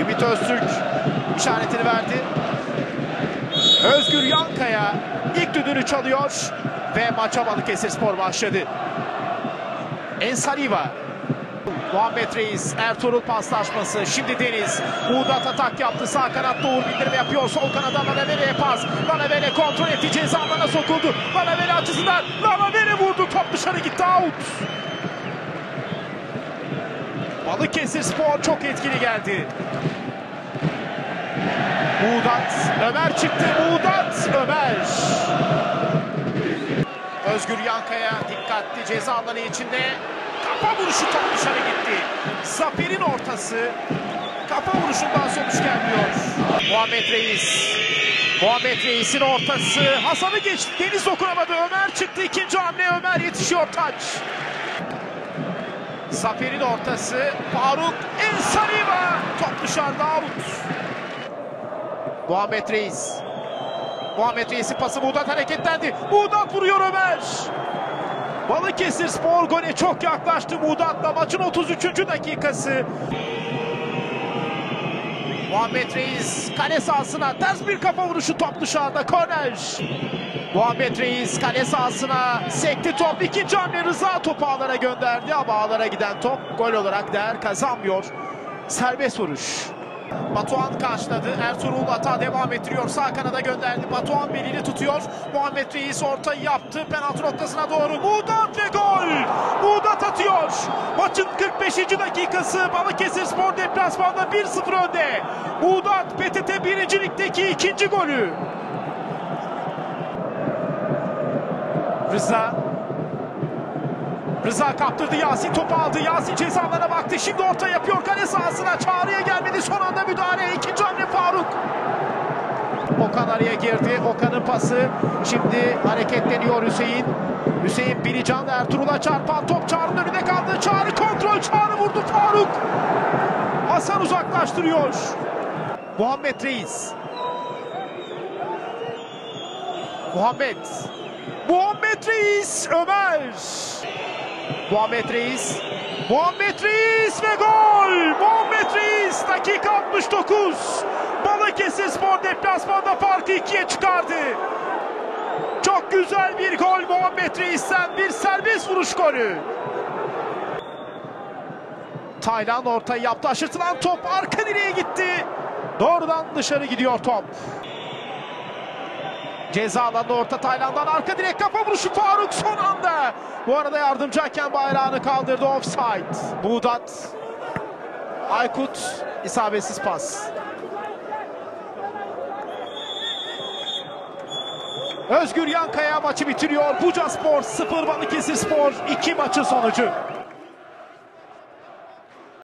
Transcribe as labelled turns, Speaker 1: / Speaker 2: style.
Speaker 1: Ümit Öztürk işaretini verdi. Özgür Yankaya ilk düdüğünü çalıyor ve maça Balıkesir Spor başladı. Ensariva. Muhammed Reis, Ertuğrul paslaşması. Şimdi Deniz. Muğdat atak yaptı. Sağ kanatta Uğur bindirme yapıyor. Sol kanada Lanavele'ye pas. Lanavele kontrol etti. Ceza alana sokuldu. Lanavele açısından Lanavele vurdu. Top dışarı gitti. Out. Balıkesir Spor çok etkili geldi. Muğdat. Ömer çıktı. Muğdat. Ömer. Özgür Yankaya dikkatli ceza alanı içinde. Kafa vuruşu top dışarı gitti. Zafer'in ortası. Kafa vuruşundan sonuç gelmiyor. Muhammed Reis. Muhammed Reis'in ortası. Hasan'ı geçti. Deniz dokunamadı. Ömer çıktı. ikinci hamle Ömer yetişiyor taç. Zafer'in ortası. Faruk Ensariva. Top dışarıda out. Muhammed Reis. Muhammed Reis'in pası Muğdat hareketlendi. Muğdat vuruyor Ömer. Balıkesir Spor gole çok yaklaştı Muğdat'la maçın 33. dakikası. Muhammed Reis kale sahasına ters bir kafa vuruşu top dışarıda korner. Muhammed Reis kale sahasına sekti top ikinci hamle Rıza topu ağlara gönderdi ama ağlara giden top gol olarak değer kazanmıyor. Serbest vuruş. Batuhan karşıladı. Ertuğrul hata devam ettiriyor. Sağ kanada gönderdi. Batuhan belini tutuyor. Muhammed Reis ortayı yaptı. Penaltı noktasına doğru. Muğdat ve gol. Muğdat atıyor. Maçın 45. dakikası. Balıkesir Spor deplasmanda 1-0 önde. Muğdat PTT 1. Lig'deki ikinci golü. Rıza Rıza kaptırdı Yasin topu aldı. Yasin cezalarına baktı. Şimdi orta yapıyor kale sahasına. Çağrı'ya gelmedi. Son anda müdahale. İkinci hamle Faruk. Okan araya girdi. Okan'ın pası. Şimdi hareketleniyor Hüseyin. Hüseyin Bilican Ertuğrul'a çarpan top Çağrı'nın önünde kaldı. Çağrı kontrol. Çağrı vurdu Faruk. Hasan uzaklaştırıyor. Muhammed Reis. Muhammed. Muhammed Reis. Ömer. Muhammed Reis. Muhammed Reis ve gol! Muhammed Reis dakika 69. Balıkesir Spor deplasmanda farkı ikiye çıkardı. Çok güzel bir gol Muhammed Reis'ten bir serbest vuruş golü. Taylan ortayı yaptı. Aşırtılan top arka direğe gitti. Doğrudan dışarı gidiyor top. Ceza alanında orta Tayland'dan arka direk kafa vuruşu Faruk son anda. Bu arada yardımcı hakem bayrağını kaldırdı offside. Buğdat. Aykut isabetsiz pas. Özgür Yankaya maçı bitiriyor. Buca Spor 0 Balıkesir Spor 2 maçın sonucu.